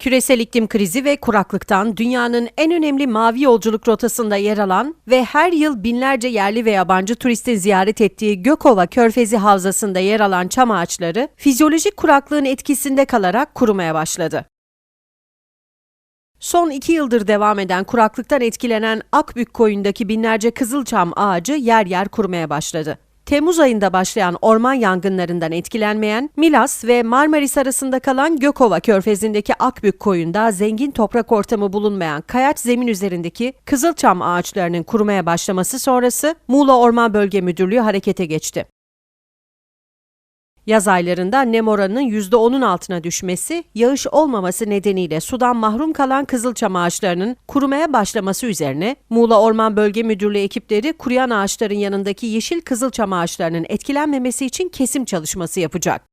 Küresel iklim krizi ve kuraklıktan dünyanın en önemli mavi yolculuk rotasında yer alan ve her yıl binlerce yerli ve yabancı turistin ziyaret ettiği Gökova Körfezi Havzası'nda yer alan çam ağaçları fizyolojik kuraklığın etkisinde kalarak kurumaya başladı. Son iki yıldır devam eden kuraklıktan etkilenen Akbük koyundaki binlerce kızılçam ağacı yer yer kurumaya başladı. Temmuz ayında başlayan orman yangınlarından etkilenmeyen Milas ve Marmaris arasında kalan Gökova Körfezi'ndeki Akbük koyunda zengin toprak ortamı bulunmayan kayaç zemin üzerindeki kızılçam ağaçlarının kurumaya başlaması sonrası Muğla Orman Bölge Müdürlüğü harekete geçti. Yaz aylarında nem oranının %10'un altına düşmesi, yağış olmaması nedeniyle sudan mahrum kalan kızılçam ağaçlarının kurumaya başlaması üzerine Muğla Orman Bölge Müdürlüğü ekipleri kuruyan ağaçların yanındaki yeşil kızılçam ağaçlarının etkilenmemesi için kesim çalışması yapacak.